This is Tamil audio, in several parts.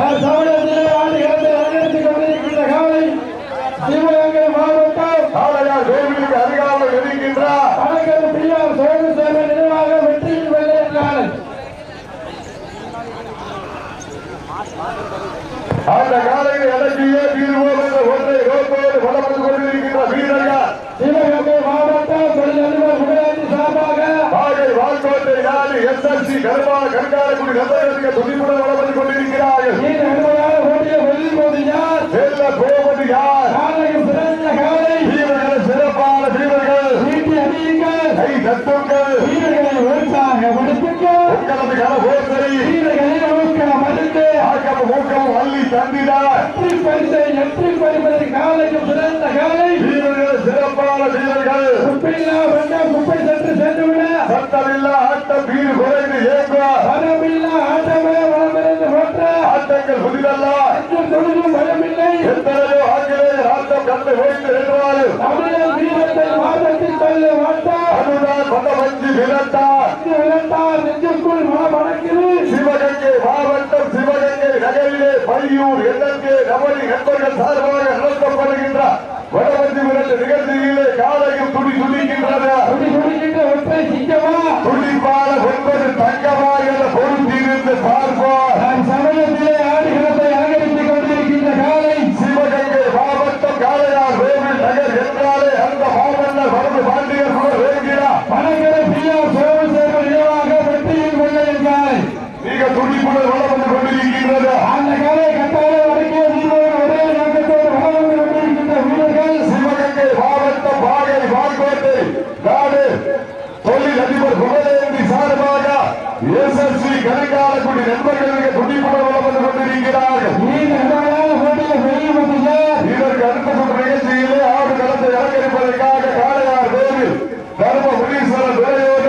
Father. கருமான கண்காணக்கூடிய நபர்களுக்கு துணிப்புடன் வளம் வந்து கொண்டிருக்கிறார்கள் செல்ல போவது யார்? காலை. சிறப்பான வீரர்கள். கை தட்டுங்கள். வீரர்களை உற்சாகப்படுத்துங்கள் உங்களது கன ஓசை. வீரர்களை ஊக்க மருந்து ஆக்கம் ஊக்கம் அள்ளி தந்திட. வெற்றி பரிசை வெற்றி பரிசை காலைக்கு சிறந்த காலை. வீரர்கள் சிறப்பான வீரர்கள். குப்பையில்லா வந்த குப்பை சற்று சென்றுவிட சத்தமில்லா ஆட்டம் வீடு குறைந்து ஏங்குவ பணமில்லா ஆட்டமே வளமிருந்து போற்ற. ஆட்டங்கள் புதிதல்ல. தொழிலும் பயமில்லை எத்தனையோ ஆங்கிலேயர் ஆட்டம் கண்டு ஓய்ந்து நின்றாலும் தமிழர் வீரத்தை வாதத்தில் தள்ள மாட்டார் அதுதான் பதவஞ்சி விரட்டார் விளந்தார் நெஞ்சுக்குள் மனமணக்குது சிவகங்கை மாவட்டம் சிவகங்கை நகரிலே பையூர் எண்ணங்கே நபரி நண்பர்கள் சார்பாக நடத்தப்படுகின்ற விரட்டு நிகழ்ச்சியிலே காலையும் துடி துடிக்கின்றது துடி துடிக்கின்ற ஒற்றை சிங்கமா துடிப்பான ஒன்பது தங்கமா என பொருந்திருந்து பார்ப்போம் நான் சமயத்திலே ஆடுகளத்தை அலங்கரித்துக் கொண்டிருக்கின்ற காலை சிவகங்கை மாவட்டம் காளையார் கோவில் நகர் என்றாலே அந்த மாமன்னர் வரது பாண்டியர் கூட வேகிறார் பணக்கர பிரியா சோழ சேர்வு நினைவாக வெற்றியில் வெள்ளையின் காலை மிக துடிப்புடன் வளம் வந்து கொண்டிருக்கின்றது அந்த காலை கட்டாய வடக்கே தீர்வோடு ஒரே நோக்கத்தோடு வளம் வந்து கொண்டிருக்கின்ற வீரர்கள் சிவகங்கை மாவட்டம் பாகை வால்கோட்டை நாடு தொழில் அதிபர் புகழேந்தி சார்பாக எஸ்எஸ்சி கணக்காளக்குடி நண்பர்களுக்கு துடிப்புடன் வளம் வந்து கொண்டிருக்கிறார்கள் நீண்ட நெடுமையான போட்டியில் வெளியே வந்தீர்கள் இதற்கு அடுத்த சுற்று நிகழ்ச்சியிலே ஆடு களத்தை அலங்கரிப்பதற்காக காளையார் கோவில் தர்ம முனீஸ்வரர் துறையோட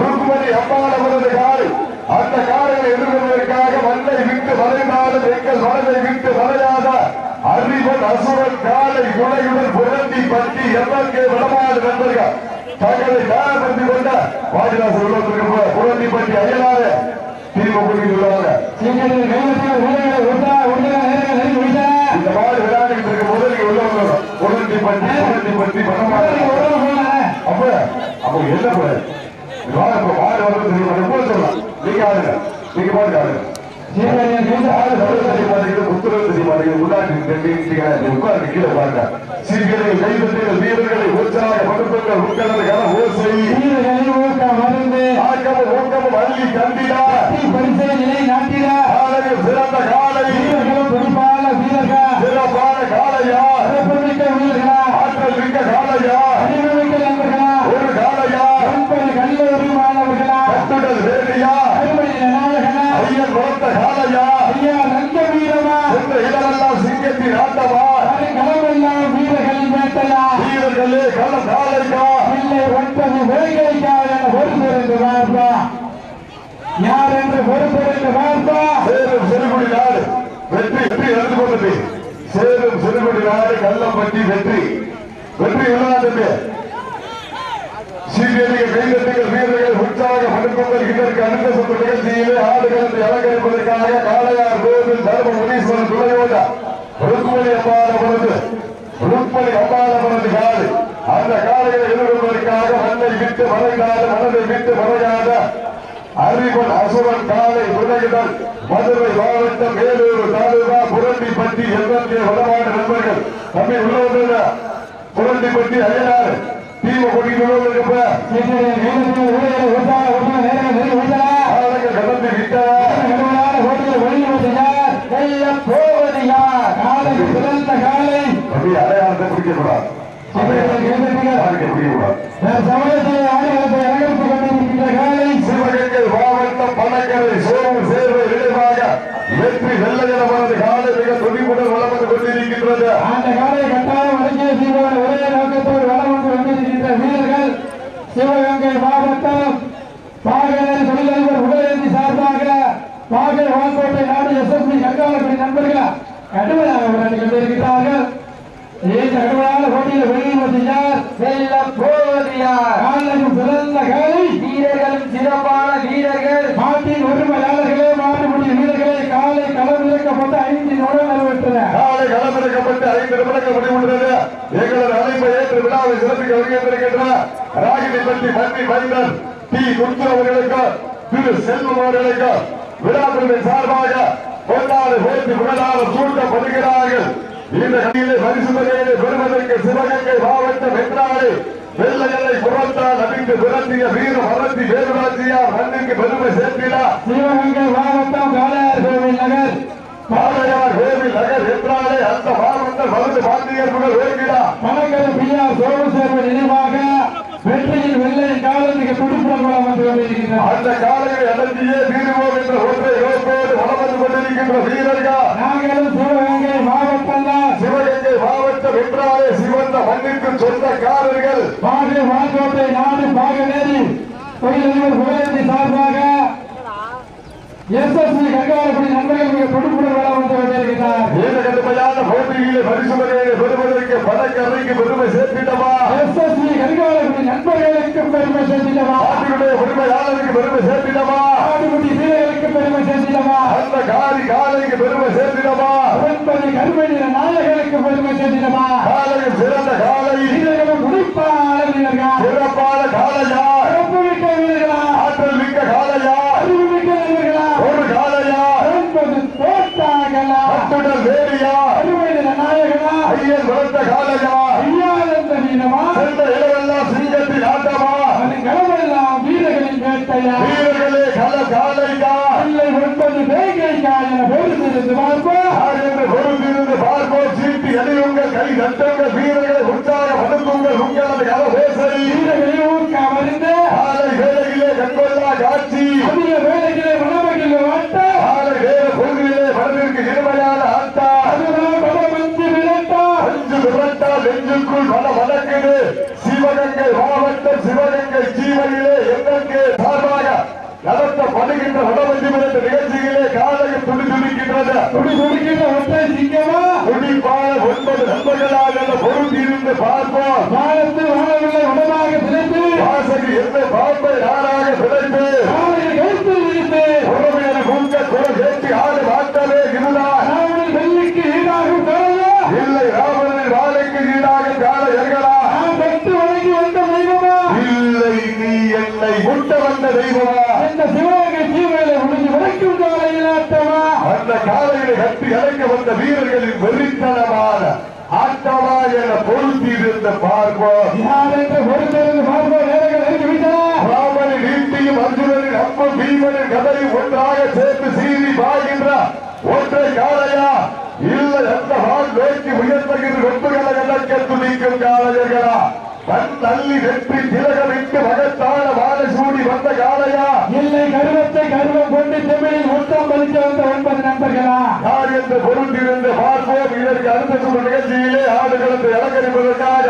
ருக்மணி அம்மானவரது காலை அந்த காலையை எதிர்கொள்வதற்காக மண்ணை விட்டு மறைந்தாலும் எங்கள் மனதை விட்டு மறையாத அறிவன் அசுரன் காலை குலையுடன் புரண்டி பட்டி எவ்வளவு விடமாடு நண்பர்கள் தங்களை தயார்படுத்தி கொண்ட வாடிவாசல் உள்ளத்திற்கு புரண்டி பட்டி அயலாத திரும்ப கொடுத்து சொல்லுவாங்க சீக்கிரம் கைவசம் வீரர்களை உண்டா உண்டா நேரங்கள் நெருங்கி விட்டன இந்த மாடு விளையாடிட்டு இருக்கும் போது நீங்க உள்ள வந்துடும் புரண்டி பட்டி புரண்டி பட்டி அவருக்கு பண்ண உறவு போன அப்ப அப்ப என்ன போல வாங்க இப்ப மாடு வந்து தெரியும் போது சொல்லலாம் நீங்க ஆளுங்க நீங்க பாட்டு ஆளுங்க சீக்கிரம் கைது ஆளு சொல்ல தெரிய மாட்டேங்குது உத்தரவு தெரிய மாட்டேங்குது உள்ளாட்டி தெரியுங்க உட்கார்ந்து கீழே பாருங்க சிறுகளை கைதட்டுங்கள் வீரர்களை உற்சாகப்படுத்துங்கள் உங்களது கன ஓசை. மருந்து அள்ளி கண்டிடா. பரிசை நிலை நாட்டிட. சிறந்த காலை. வீரர்களும் துடிப்பான வீரர்கள். சிறப்பான காலையா? சிறப்புமிக்க வீரர்களா ஆற்றல் மிக்க காலையா அறிவுமிக்க நண்பர்களா ஒரு காலையா கண்பணி கல்லூரி மாணவர்களா கட்டுடல் வேலையா அருமை நாயகனா ஐயன் வளர்த்த காலையா ஐயா நந்த வீரமா என்ற இடமெல்லாம் சிங்கத்தின் ஆட்டமா களமெல்லாம் வீரர்களின் வேட்டையா வீரர்களே கள காலையா இல்லை ஒன்பது வேலைக்காக பொறுப்பிருந்து பார்ப்பா யார் என்று பொறுப்பிருந்து பார்ப்பா சேரும் சிறுகுடி நாடு வெற்றி வெற்றி சேரும் சிறுகுடி நாடு கள்ளம்பட்டி வெற்றி. வெற்றி உள்ளாதது சீரியர்கள் கைதட்டுகள் வீரர்கள் உற்சாக இதற்கு அடுத்த சுற்று நிகழ்ச்சியிலே ஆடுகளத்தை அலங்கரிப்பதற்காக காளையார் கோவில் தர்ம முனீஸ்வரன் துணையோட ருக்மணி அம்மானவரது ருக்மணி அம்மானவரது காடு அந்த காலையை எதிர்கொள்வதற்காக மண்ணை விட்டு மறைந்தாத மனதை விட்டு மறையாத அறிவன் அசுரன் காலை உலகிடல் மதுரை மாவட்டம் வேலூர் தாலுகா புரண்டிப்பட்டி எல்எம்கே வடமாடு நண்பர்கள். தம்பி உள்ளவர்கள் புரண்டிப்பட்டி அயனார் தீவ கொடிக்கிறோம் கடந்து விட்ட கடுமையான போட்டியில் வெளியிடுவது யார் வெல்ல போவது யார்? காலைக்கு சிறந்த காலை. அப்படி அடையாளத்தை பிடிக்கக்கூடாது. சீக்கிரம் கைதட்டுங்கள். யாருக்கு பிடிக்கக்கூடாது நான் சமயத்தில் ஆடுகளத்தை அலங்கரித்துக் கொண்டிருக்கின்ற காலை சிவகங்கை மாவட்டம் பணக்கரை சோழம் சேர்வை விளைவாக வெற்றி வெள்ளையனவரது காலை மிக துணிவுடன் வளம் வந்து கொண்டிருக்கின்றது. அந்த காலை கட்டாயம் வடக்கே சீரோட ஒரே நோக்கத்தோடு வளம் வந்து கொண்டிருக்கின்ற வீரர்கள் சிவகங்கை மாவட்டம் பாகனர் தொழிலதிபர் உதயநிதி சார்பாக பாகர் வான்கோட்டை நாடு எஸ்எஸ்பி கங்காளக்குடி நண்பர்கள் கடுமையாக விளையாடி கொண்டிருக்கிறார்கள். இந்த கடுமையான போட்டியில் வெளியிடுவது யார்? வெல்ல போவது யார் காலையும் சிறந்த காலை வீரர்களும் சிறப்பான வீரர்கள் நாட்டின் உரிமையாளர்களே மாட்டுப்படி வீரர்களை காலை களம் ஐந்து நிமிடம் நிறைவேற்றன காலை களமிறக்கப்பட்டு ஐந்து நிமிடங்கள் முடிவுள்ளது எங்களது அழைப்பை ஏற்று விழாவை சிறப்பிக்க வருகின்றிருக்கின்ற ராகினி பற்றி மந்திரி மைந்தர் டி. குஞ்சு அவர்களுக்கு திரு. செல்வம் அவர்களுக்கு விழாக்குழுவின் சார்பாக கொண்டாடு போட்டி புகழாக சூட்டப்படுகிறார்கள். இந்த கடையிலே பரிசு பெறுவதற்கு சிவகங்கை மாவட்டம் என்றாலே வெள்ளை எல்லை புறத்தால் அடித்து விரட்டிய வீர மரத்தி வேலுராஜியார் மண்ணுக்கு பெருமை சேர்க்கிறார் சிவகங்கை மாவட்டம் காளையார் கோவில் நகர். பாளையார் கோவில் நகர் என்றாலே அந்த மாவட்டம் மருந்து பாண்டியர் முதல் வேகிறார் மணக்கரை பிஆர் சோமசேர்வன் நினைவாக வெற்றியின் வெள்ளை காலத்துக்கு துடுப்புடன் வளம் வந்து கொண்டிருக்கிறார் அந்த காலையை அடங்கியே தீருவோம் என்ற ஒன்றை யோசோடு வளம் வந்து கொண்டிருக்கின்ற வீரர்கள். நாங்களும் சிவகங்கை மாவட்டம் தான். சிவகங்கை சிவந்த மண்ணிற்கு சொந்தக்காரர்கள் பாகு வாக்கோட்டை நாடு பாகநேரி தொழிலதிபர் புகழேந்தி சார்பாக எஸ்எஸ்சி கங்காரப்படி நண்பர்கள் மிக துடுப்புடன் வளம் வந்து கொண்டிருக்கிறார். இந்த கடுமையான போட்டியிலே பரிசு தொகையை பெறுவதற்கு பணக்கரைக்கு பெருமை சேர்த்திடவா எஸ்எஸ்சி கங்காரப்படி நண்பர்களுக்கு பெருமை சேர்த்திடவா நாட்டினுடைய உரிமையாளருக்கு பெருமை சேர்த்திடவா ஆடுகுடி வீரர்களுக்கு பெருமை சேர்த்திடவா அந்த காரி காலைக்கு பெருமை சேர்த்திடவா உடன்படி கருமணி நாயகர்களுக்கு பெருமை சேர்த்திடவா காலையில் சிறந்த காலை. வீரர்களும் குடிப்பாளர் வீரர்கள் சிறப்பான காலையா? சிறப்பு மிக்க வீரர்களா? ஆற்றல் மிக்க காலையா? அறிவு மிக்க வீரர்களா? ஒரு காலையா? ஒன்பது தோட்டாகளா அத்துடல் வேலியா? கருமணி நாயகனா? ஐயன் வளர்த்த காலையா? ஐயானந்த வீரமா சென்ற இடமெல்லாம் சிங்கத்தின் ஆட்டமா? அது களமெல்லாம் வீரர்களின் வேட்டையா? வீரர்களே கல காலையா இல்லை ஒன்பது வேகை காயன பொறுத்திருந்து பார்ப்போம் யார் என்று பொறுத்திருந்து பார்ப்போம் சீட்டி தட்டுங்கள் வீரர்களை உற்சாகப்படுத்துங்கள் உங்களது கல பேசரி வீரர்களை ஊக்கமறிந்து காலை வேலையிலே கண்கொள்ளா காட்சி. அதிக வேலைகளை மனமகிழ வாட்ட காலை வேற பொழுதிலே மனதிற்கு இனிமையான ஆட்டா. அதுதான் பலமஞ்சு விரட்டா. அஞ்சு விரட்டா நெஞ்சுக்குள் மன வழக்குது சிவகங்கை மாவட்டம் சிவகங்கை ஜீவனிலே எங்களுக்கு சார்பாக விரட்டு நிகழ்ச்சியிலே காலையில் துடி துடிக்கின்றது துடி துடிக்கின்ற ஒற்றை சிங்கமா? துடிப்பான ஒன்பது நண்பர்களாக பொருந்திருந்து பார்ப்போம். வாழத்து வாழவில்லை உடனாக சிதைத்து வாசகி எந்த பாம்பை நாளாக பிழைத்து. உறவினர் குங்க குரல் கேட்டு ஆடு இதுதான் ராவணன் வெள்ளிக்கு காலையா இல்லை ராவணனின் வாழைக்கு ஈடாக கால எங்களா பெற்று வழங்கி வந்த தெய்வமா? இல்லை நீ என்னை முட்ட வந்த தெய்வமா? இந்த சிவகங்கை ஜீவனை முடிஞ்சு வரைக்கும் காலையில் ஆட்டமா அந்த கட்டி அழைக்க வந்த வீரர்களின் வெறித்தனமான ஆட்டமா என பொருத்தியிருந்த விட்டன ராமனின் ஈட்டியும் அர்ஜுனனின் அப்பும் பீமனின் கதையும் ஒன்றாக சேர்த்து சீறி பாய்கின்ற ஒற்றை காளையா? இல்லை அந்த வால் நோக்கி உயர்த்துகின்ற வெட்டுகளை கலக்க துடிக்கும் காளையர்களா? தன் தள்ளி வெற்றி திலகமிட்டு மகத்தான வாழை சூடி வந்த காளையா இல்லை கருவத்தை கருவம் கொண்டு செம்மையில் முத்தம் பறித்து வந்த ஒன்பது நண்பர்களா? யார் என்று பொருந்திருந்து பார்ப்போம். இதற்கு அடுத்த சுற்று நிகழ்ச்சியிலே ஆடுகளத்தை அலங்கரிப்பதற்காக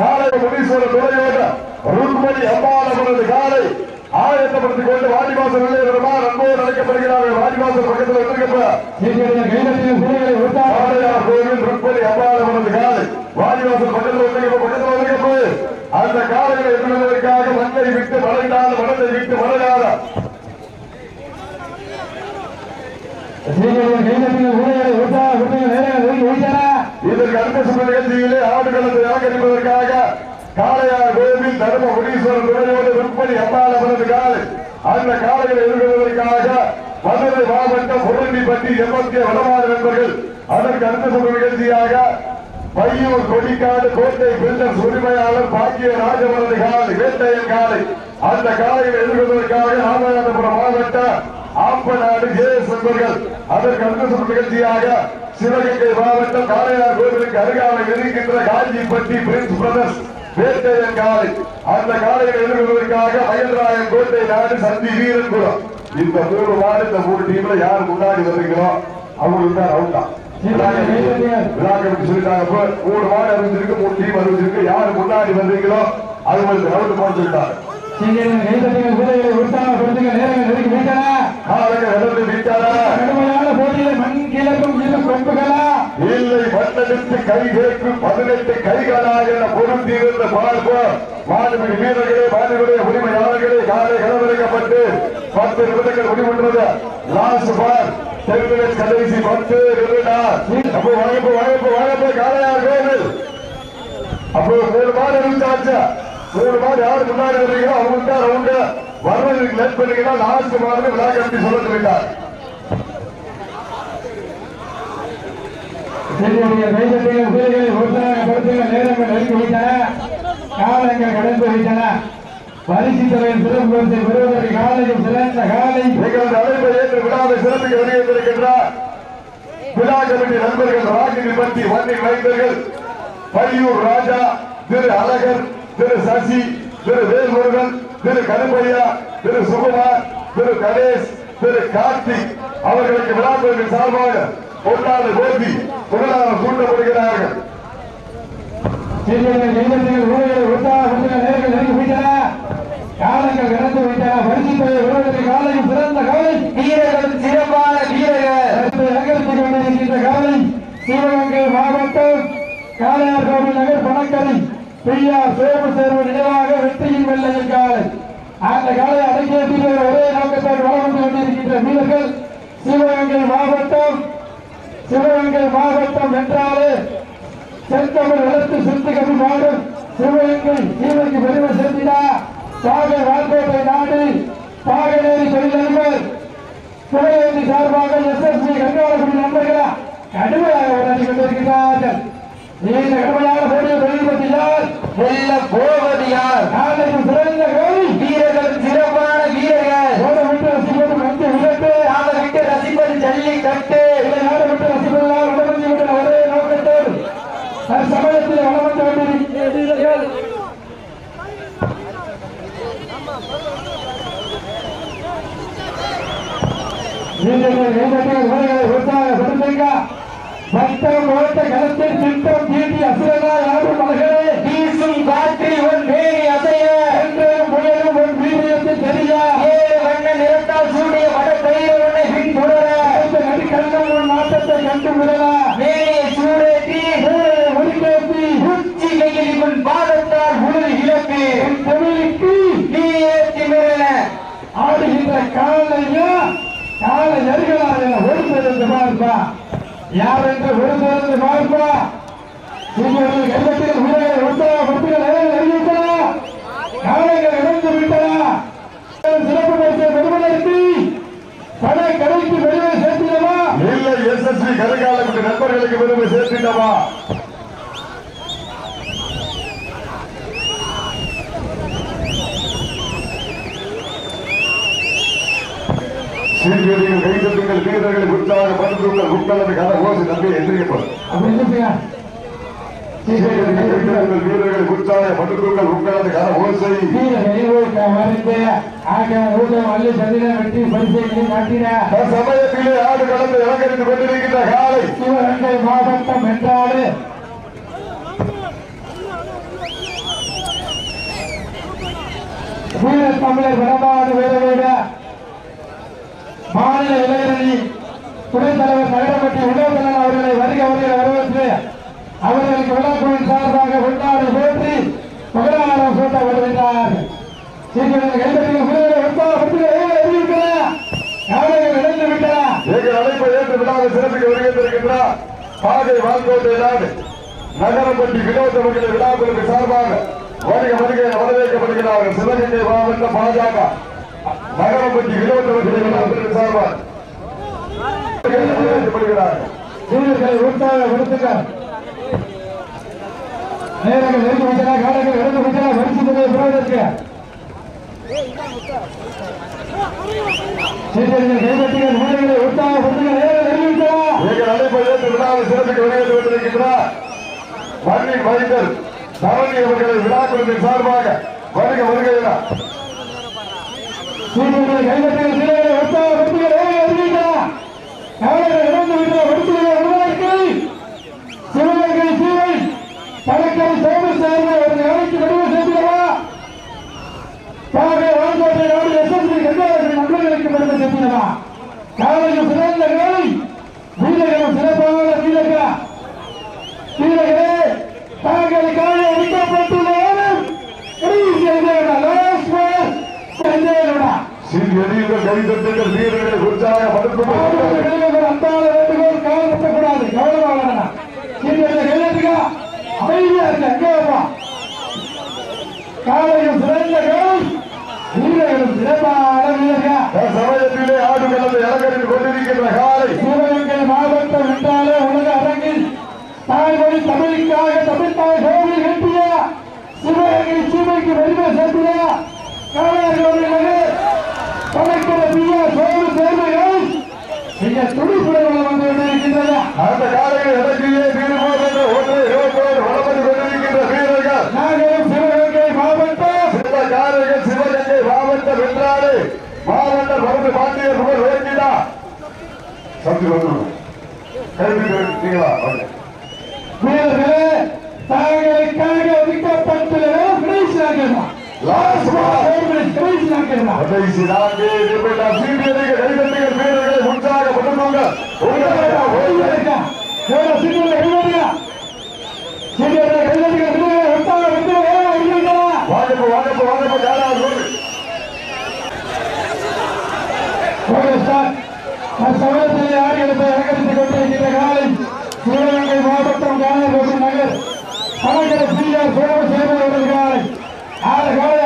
காலை முனீஸ்வர துறையோட ருக்மணி அம்பாளவரது காலை ஆயத்தப்படுத்திக் கொண்டு வாடிவாசல் நிலையமா அன்போடு அழைக்கப்படுகிறார்கள். வாடிவாசல் பக்கத்தில் காளையார் கோவில் ருக்மணி அம்பாளவரது காலை வாடிவாசல் பக்கத்தில் அந்த காலைகளை எதிர்ப்பதற்காக மண்ணை விட்டு மழைந்தால் மனதை விட்டு விட்டன இதற்கு அடுத்த சுற்று நிகழ்ச்சியிலே ஆடுகளத்தை அலங்கரிப்பதற்காக காளையார் கோவில் தர்ம முனீஸ்வரர் துணையோடு விற்பனை அம்மாள் அவரது காலை. அந்த காலையில் எதிர்கொள்வதற்காக மதுரை மாவட்டம் புரண்டிப்பட்டி எம்எஸ்கே வடமாறு நண்பர்கள் அதற்கு அடுத்த சுற்று நிகழ்ச்சியாக பையூர் கொடிக்காடு கோட்டை பில்டர்ஸ் உரிமையாளர் பாக்கிய ராஜவரது காலை வேட்டையன் காலை அந்த காலையில் எதிர்கொள்வதற்காக ராமநாதபுரம் மாவட்ட ஆம்பநாடு ஜேஎஸ் நண்பர்கள் அதற்கு அடுத்த நிகழ்ச்சியாக சிவகங்கை மாவட்டம் காளையார் கோவிலுக்கு அருகாமையில் இருக்கின்ற காஞ்சிப்பட்டி பிரின்ஸ் பிரதர்ஸ் வேட்டையன் காலை அந்த காலையில் எதிர்கொள்வதற்காக மயில்ராயன் கோட்டை நாடு சந்தி வீரன்குளம் இந்த மூணு நாடு இந்த மூணு டீம்ல யார் முன்னாடி வருகிறோம் அவங்களுக்கு தான் ரவுண்டா தான் விழாக்களுக்கு சொல்லிட்டாங்க. மூணு மாடு அறிவிச்சிருக்கு மூணு டீம் அறிவிச்சிருக்கு யார் முன்னாடி வர்றீங்களோ அவங்களுக்கு ரவுண்ட் போட சொல்லிட்டாங்க. விட்டு நேரங்கள் நெருங்கி விட்டாரா? போட்டியில் மண் கிழக்கும் இரு கொம்புகளா இல்லை மண்ணெடுத்து கை வேற்று பதினெட்டு கைகளாக பொருந்தியிருந்த பார்ப்போம் மாணவி வீரர்களே மாணவர்களே உரிமையாளர்களே காலை களமிறக்கப்பட்டு பத்து நிமிடங்கள் முடிவுற்றது. லாஸ்ட் பார் தெருவில் கடைசி பத்து அப்போ வாய்ப்பு வாய்ப்பு வாய்ப்பு காலையார் கோவில் அப்போ மூணு மாடு இருந்தாச்சு மூணு மாடு யாரு முன்னாடி வருவீங்களோ அவங்க தான் ரவுண்டு வர்றதுக்கு லேட் பண்ணீங்கன்னா லாஸ்ட் மாடு விளையாட்டு கட்டி சொல்ல சொல்லிட்டார் செல்லுடைய கைதட்டிகள் வீடுகளை உற்சாகப்படுத்துகிற நேரங்கள் நெருங்கி விட்டன. காலங்கள் கடந்து விட்டன. பரிசு தலைவர் சிறப்பு பெறுவதற்கு காலையும் சிறந்த காலை. எங்களது அழைப்பை ஏற்று விழாவை சிறப்பிக்க வருகின்றிருக்கின்றார் விழா கமிட்டி நண்பர்கள் ராகினி பத்தி வண்டி வைத்தர்கள் பையூர் ராஜா திரு அழகர் திரு சசி திரு வேல்முருகன் திரு கருப்பையா திரு சுகுமார் திரு கணேஷ் திரு கார்த்திக் அவர்களுக்கு விழாக்களின் சார்பாக பொன்னாடு கோபி புகழாரம் சூட்டப்படுகிறார்கள் செல்லுடைய கைதட்டிகள் வீடுகளை உற்சாகப்படுத்துகிற நேரங்கள் நெருங்கி விட்டன காலங்கள் கடந்து விட்டன பரிசு தலைவர் பெறுவதற்கு காலையும் சிறந்த காலை வீரர்களும் சிறப்பான வீரர்கள். நகரத்துக்கு கொண்டிருக்கின்ற காலை சிவகங்கை மாவட்டம் காளையார்கோவில் நகர் பணக்கரை. பெரியார் சோம சேர்வு நினைவாக வெற்றியின் வெள்ளையின் காலை. அந்த காலை அடக்கிய ஒரே நோக்கத்தோடு வளம் வந்து கொண்டிருக்கின்ற வீரர்கள் சிவகங்கை மாவட்டம் சிவகங்கை மாவட்டம் என்றாலே செந்தமிழ் வளர்த்து சிந்து கவி மாடும் சிவகங்கை சீமைக்கு பெருமை சேர்த்தினா பாகை வால்கோட்டை நாடு பாகநேரி தொழிலதிபர். சிவகங்கை சார்பாக எஸ்எஸ்பி கங்காளக்குடி நண்பர்களா கடுமையாக உடனே கொண்டிருக்கிறார்கள். இந்த கடுமையான போட்டியை வெளிப்படுத்தினார் வெல்ல போர் யார் நாளைக்கு சிறந்த கோரி வீரர்களும் சிறப்பான வீரர்கள் ஓட விட்டு ரசிப்பது வந்து விலக்கு நாம விட்டு ரசிப்பது ஜல்லிக்கட்டு இதை நாடு விட்டு ரசிப்பதெல்லாம் வளர்ந்து விட்ட ஒரே நோக்கத்தோடு தற்சமயத்தில் வளர்ந்து கொண்டிருக்கிற வீரர்கள் வீரர்கள் வேண்டத்தில் உரைகளை உற்சாகப்படுத்துங்க பக்தம் ஓட்ட களத்தில் திட்டம் தீட்டி அசுரனா யாரும் காலை நெருகலாக ஒரு பார்ப்பா யார் என்று ஒரு பிறந்து பார்ப்பா சீக்கிரம் கைப்பற்றிய வீரர்களை உற்சாகப்படுத்துகிற நேரம் நெருங்கிவிட்டனா காலைகள் இழந்து விட்டனா? சிறப்பு பரிசை பெறுவதற்கு பண கடைக்கு பெருமை சேர்த்திடவா? இல்லை எஸ்எஸ்வி நண்பர்களுக்கு பெருமை சேர்த்திட்டவா சீர்கேடிகள் கைதட்டுங்கள் வீரர்களை உற்சாக பண்புகள் உங்களது கதை ஓசி நம்பி எந்திரிக்கப்படும். அப்படி இல்லையா கைதட்டுங்கள் வீரர்களை உற்சாக பண்புகள் உங்களது கதை ஓசை சமயத்திலே ஆடு கலந்து இலங்கரித்து கொண்டிருக்கின்ற காலை. சிவகங்கை மாவட்டம் என்றாலே. வீர தமிழர் வடமாடு வேலைவிட. மாநில இளைஞரணி துணைத் தலைவர் நகரப்பட்டி உலகநலன் அவர்களை வருக வருகிற வரவேற்று அவர்களுக்கு விழாக்குழுவின் சார்பாக கொண்டாடி போற்றி புகழாரம் சூட்ட வருகின்றார். நகரப்பட்டி வினோத மக்களை விழாக்களுக்கு சார்பாக வருக வருகை வரவேற்கப்படுகிறார்கள். சிவகங்கை மாவட்ட பாஜக நகரப்பட்டி வினோத சார்பாக வரவேற்கப்படுகிறார்கள் வீரர்களை நேரங்கள் நெருங்கி விட்டன காலங்கள் இழந்து விட்டன பரிசு பெறுவதற்கு. சீக்கிரங்கள் கைதட்டிகள் வீரர்களை உற்சாகப்படுத்துங்க நேரம் நெருங்கி எங்கள் அழைப்பை ஏற்று சிறப்பிக்க வருகிறது கொண்டிருக்கின்றார் மண்ணின் மைந்தர் தரணி அவர்களை விழாக்குழுவின் சார்பாக வருக என சீக்கிரங்கள் கைதட்டிகள் சிறந்த எரியுங்கள் வீரர்களை உற்சாகப்படுத்தும் மாடுகளுக்கு வேண்டுகோள் கவலைப்படக்கூடாது கவலைப்படாதா அமைதியா இருக்க காலையும் சிறந்த வீரர்களும் சிறப்பான வீரர்கள் சமயத்திலே ஆடுகளத்தை இலக்கரில் கொண்டிருக்கின்ற காலை சிவகங்கை மாவட்டம் என்றாலே உலக அரங்கில் தாய்மொழி தமிழுக்காக தமிழ் தாய் கோவில் கட்டிய சிவகங்கை சீமைக்கு வலிமை சேர்த்திய காளையார்கள் படைக்கிற பியா சோறு சேர்மைகள் மிக துடிப்புடன் வந்து கொண்டிருக்கின்றன அந்த காலையில் இடத்திலே தீர்மானம் என்ற ஒன்றை யோகோடு வளர்ந்து கொண்டிருக்கின்ற வீரர்கள். நாங்களும் சிவகங்கை மாவட்டம். சிவ காலைகள் சிவகங்கை மாவட்டம் வென்றாடு மாவட்ட மருந்து பாண்டியர் புகழ் வேண்டினா. சந்தி வந்து கைது கேட்டீங்களா வீரர்களே கடைசி நான்கு சீனியர்கள் கைதட்டுகள் வீரர்களை உற்சாக பண்ணுவாங்க வாழப்பு வாழப்பு வாழப்பு சமயத்தில் யார் எடுத்து அலங்கரித்துக் கொண்டிருக்கிற காலை சிவகங்கை மாவட்டம் காலை நகர் கணக்கரை பிஆர் சோழ சேவை அவர்கள் ஆறு கால